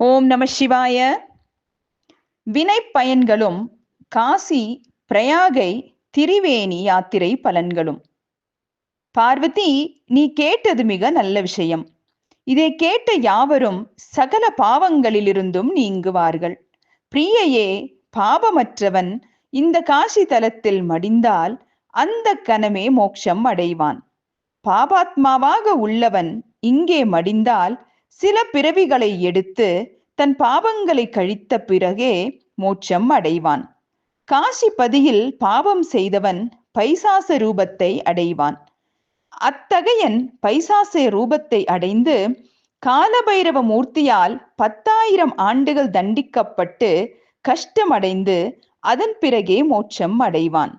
ஓம் நம சிவாய. வினை பயன்களும் காசி பிரயாகை திரிவேணி யாத்திரை பலன்களும். பார்வதி நீ கேட்டது மிக நல்ல விஷயம். இதை கேட்ட யாவரும் சகல பாவங்களிலிருந்தும் நீங்குவார்கள். பிரியையே பாபமற்றவன் இந்த காசி தலத்தில் மடிந்தால் அந்த கணமே மோட்சம் அடைவான். பாபாத்மாவாக உள்ளவன் இங்கே மடிந்தால் சில பிறவிகளை எடுத்து தன் பாவங்களை கழித்த பிறகே மோட்சம் அடைவான். காசிபதியில் பாவம் செய்தவன் பைசாச ரூபத்தை அடைவான். அத்தகையன் பைசாச ரூபத்தை அடைந்து காலபைரவ மூர்த்தியால் பத்தாயிரம் ஆண்டுகள் தண்டிக்கப்பட்டு கஷ்டமடைந்து அதன் பிறகே மோட்சம் அடைவான்.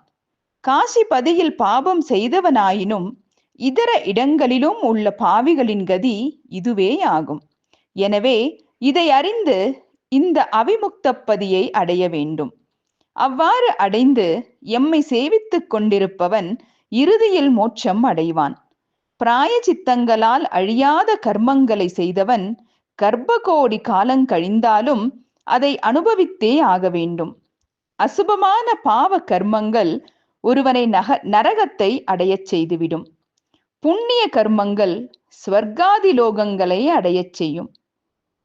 காசிபதியில் பாவம் செய்தவனாயினும் இதர இடங்களிலும் உள்ள பாவிகளின் கதி இதுவே ஆகும் எனவே இதை அறிந்து இந்த அவிமுக்தப்பதியை அடைய வேண்டும். அவ்வாறு அடைந்து எம்மை சேவித்துக் கொண்டிருப்பவன் இறுதியில் மோட்சம் அடைவான். பிராய சித்தங்களால் அழியாத கர்மங்களை செய்தவன் கர்ப்பகோடி காலங்கழிந்தாலும் அதை அனுபவித்தே ஆக வேண்டும். அசுபமான பாவ கர்மங்கள் ஒருவனை நக நரகத்தை அடையச் செய்துவிடும். புண்ணிய கர்மங்கள் ஸ்வர்காதி லோகங்களை அடையச் செய்யும்.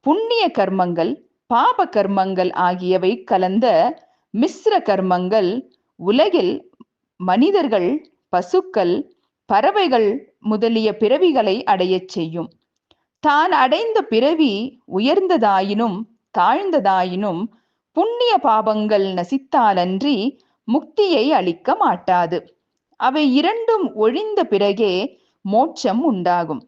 புண்ணிய கர்மங்கள் பாப கர்மங்கள் ஆகியவை கலந்த மிஸ்ர கர்மங்கள் உலகில் மனிதர்கள் பசுக்கள் பறவைகள் முதலிய பிறவிகளை அடையச் செய்யும். தான் அடைந்த பிறவி உயர்ந்ததாயினும் தாழ்ந்ததாயினும் புண்ணிய பாபங்கள் நசித்தாலன்றி முக்தியை அளிக்க மாட்டாது. அவை இரண்டும் ஒழிந்த பிறகே மோட்சம் உண்டாகும்.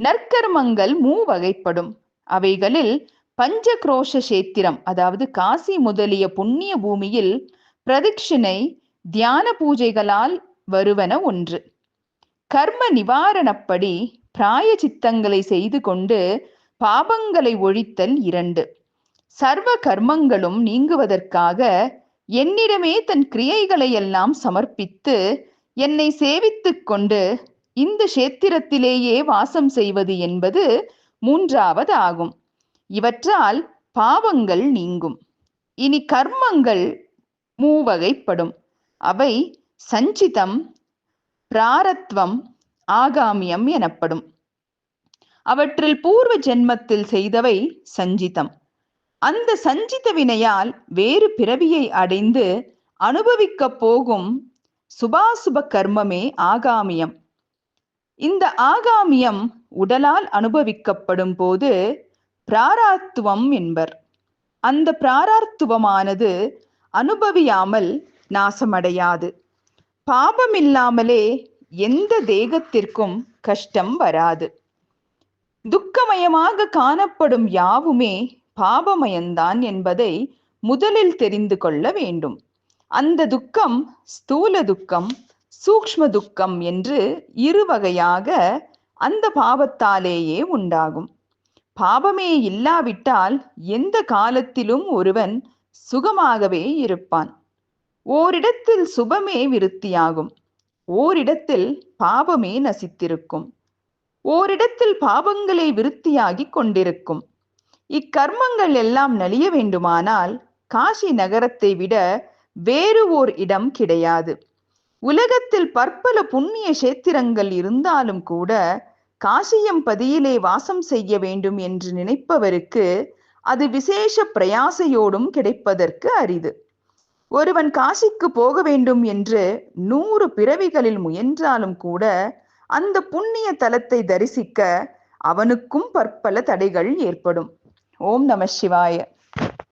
நற்கர்மங்கள் மூவகைப்படும் அவைகளில் பஞ்சக்ரோஷ சேத்திரம் அதாவது காசி முதலிய புண்ணிய பூமியில் பிரதிக்ஷிணை தியான பூஜைகளால் வருவன ஒன்று. கர்ம நிவாரணப்படி பிராய சித்தங்களை செய்து கொண்டு பாபங்களை ஒழித்தல் இரண்டு. சர்வ கர்மங்களும் நீங்குவதற்காக என்னிடமே தன் கிரியைகளை எல்லாம் சமர்ப்பித்து என்னை சேவித்துக் கொண்டு இந்த கஷேத்திரத்திலேயே வாசம் செய்வது என்பது மூன்றாவது ஆகும் இவற்றால் பாவங்கள் நீங்கும். இனி கர்மங்கள் மூவகைப்படும். அவை சஞ்சிதம் பிராரத்வம் ஆகாமியம் எனப்படும். அவற்றில் பூர்வ ஜென்மத்தில் செய்தவை சஞ்சிதம். அந்த சஞ்சித வினையால் வேறு பிறவியை அடைந்து அனுபவிக்கப் போகும் சுபாசுப கர்மமே ஆகாமியம். இந்த ஆகாமியம் உடலால் அனுபவிக்கப்படும் போது பிராராத்துவம் என்பர். அந்த பிராராத்துவமானது அனுபவியாமல் நாசமடையாது. பாபமில்லாமலே எந்த தேகத்திற்கும் கஷ்டம் வராது. துக்கமயமாக காணப்படும் யாவுமே பாபமயந்தான் என்பதை முதலில் தெரிந்து கொள்ள வேண்டும். அந்த துக்கம் ஸ்தூல துக்கம் சூக்ஷ்ம துக்கம் என்று இரு வகையாக அந்த பாவத்தாலேயே உண்டாகும். பாவமே இல்லாவிட்டால் எந்த காலத்திலும் ஒருவன் சுகமாகவே இருப்பான். ஓரிடத்தில் சுபமே விருத்தியாகும். ஓரிடத்தில் பாவமே நசித்திருக்கும். ஓரிடத்தில் பாவங்களே விருத்தியாகி கொண்டிருக்கும். இக்கர்மங்கள் எல்லாம் நலிய வேண்டுமானால் காசி நகரத்தை விட வேறு ஓர் இடம் கிடையாது. உலகத்தில் பற்பல புண்ணிய சேத்திரங்கள் இருந்தாலும் கூட காசியம் பதியிலே வாசம் செய்ய வேண்டும் என்று நினைப்பவருக்கு அது விசேஷ பிரயாசையோடும் கிடைப்பதற்கு அரிது. ஒருவன் காசிக்கு போக வேண்டும் என்று நூறு பிறவிகளில் முயன்றாலும் கூட அந்த புண்ணிய தலத்தை தரிசிக்க அவனுக்கும் பற்பல தடைகள் ஏற்படும். ஓம் நம சிவாய.